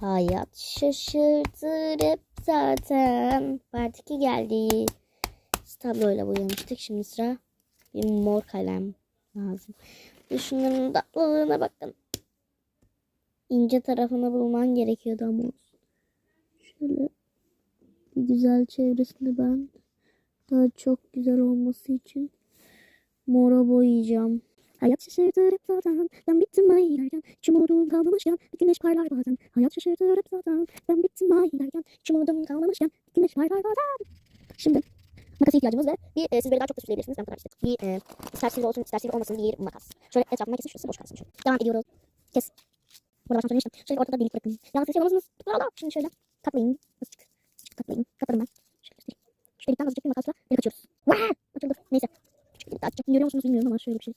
Hayat şaşırtır hep zaten. Part 2 geldi. Tabloyla boyamıştık. Şimdi sıra bir mor kalem lazım. Ve Şunların tatlılığına bakın. İnce tarafını bulman gerekiyordu ama. Şöyle bir güzel çevresini ben daha çok güzel olması için mora boyayacağım. Hayat şaşırtır hep zaten. Ben bittim ay derken. Hiç umudum kalmamışken güneş parlar bazen. Hayat şaşırtır hep zaten. Ben bittim ay derken. Hiç umudum kalmamışken güneş parlar bazen. Şimdi makasa ihtiyacımız ve bir e, siz böyle daha çok da sürebilirsiniz. Ben bu kadar istedim. Bir e, ister sivri olsun ister sivri olmasın bir makas. Şöyle etrafından kesin şurası boş kalsın. Şöyle. Devam ediyoruz. Kes. Burada baştan söylemiştim. Şöyle ortada delik bırakın. Yalnız siz yapamazsınız. Bravo. Şimdi şöyle katlayın. Azıcık. Azıcık katlayın. Katlarım ben. Şöyle göstereyim. Şu delikten azıcık bir makasla delik açıyoruz. Vaa! Açıldı. Neyse. Küçük delik daha açacağım. Görüyor musunuz bilmiyorum ama şöyle bir şey.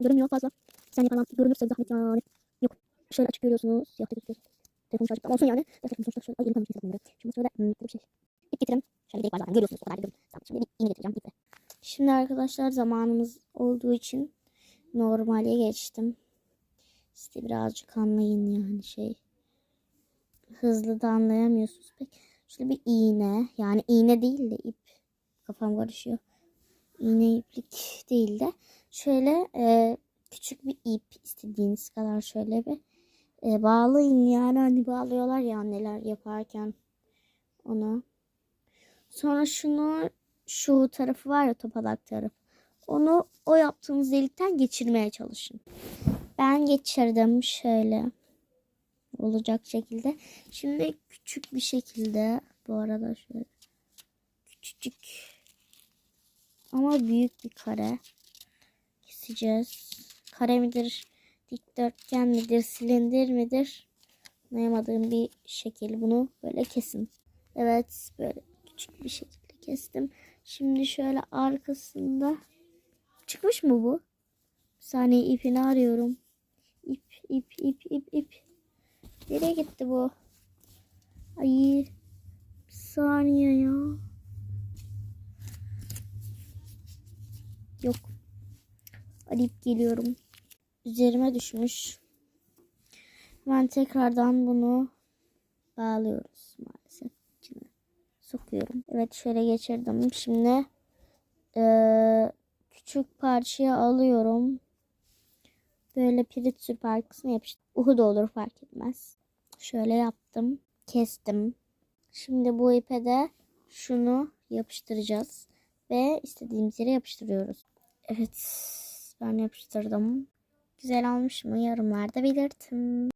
Görünmüyor fazla. Saniye falan görünürse zahmet yani. Yok. Şöyle açık görüyorsunuz. Siyah gözüküyor. Telefonu şarjı olsun yani. Ya telefonu sonuçta şöyle. Ay yeni tanımışım telefonları. Şimdi şöyle hmm, bir şey. İp getirin. Şöyle bir var zaten. Görüyorsunuz. O kadar bir Tamam. Şimdi bir iğne getireceğim. iple. Şimdi arkadaşlar zamanımız olduğu için normale geçtim. İşte birazcık anlayın yani şey. Hızlı da anlayamıyorsunuz pek. Şöyle bir iğne. Yani iğne değil de ip. Kafam karışıyor. İğne iplik değil de. Şöyle e, küçük bir ip istediğiniz kadar şöyle bir e, bağlayın yani hani bağlıyorlar ya anneler yaparken onu. Sonra şunu şu tarafı var ya topalak tarafı. Onu o yaptığınız delikten geçirmeye çalışın. Ben geçirdim şöyle olacak şekilde. Şimdi küçük bir şekilde bu arada şöyle küçücük ama büyük bir kare keseceğiz. Kare midir, dikdörtgen midir, silindir midir? Anlayamadığım bir şekil bunu böyle kesin. Evet böyle küçük bir şekilde kestim. Şimdi şöyle arkasında çıkmış mı bu? Bir saniye ipini arıyorum. İp, ip, ip, ip, ip. Nereye gitti bu? Ay. Bir saniye ya. Yok. Arayıp geliyorum. Üzerime düşmüş. Ben tekrardan bunu bağlıyoruz maalesef. İçine sokuyorum. Evet şöyle geçirdim. Şimdi eee, küçük parçaya alıyorum. Böyle pirit sürüp arkasına yapıştım. Uhu da olur fark etmez. Şöyle yaptım. Kestim. Şimdi bu ipe de şunu yapıştıracağız. Ve istediğimiz yere yapıştırıyoruz. Evet. Ben yapıştırdım. Güzel olmuş mu? Yorumlarda belirtin.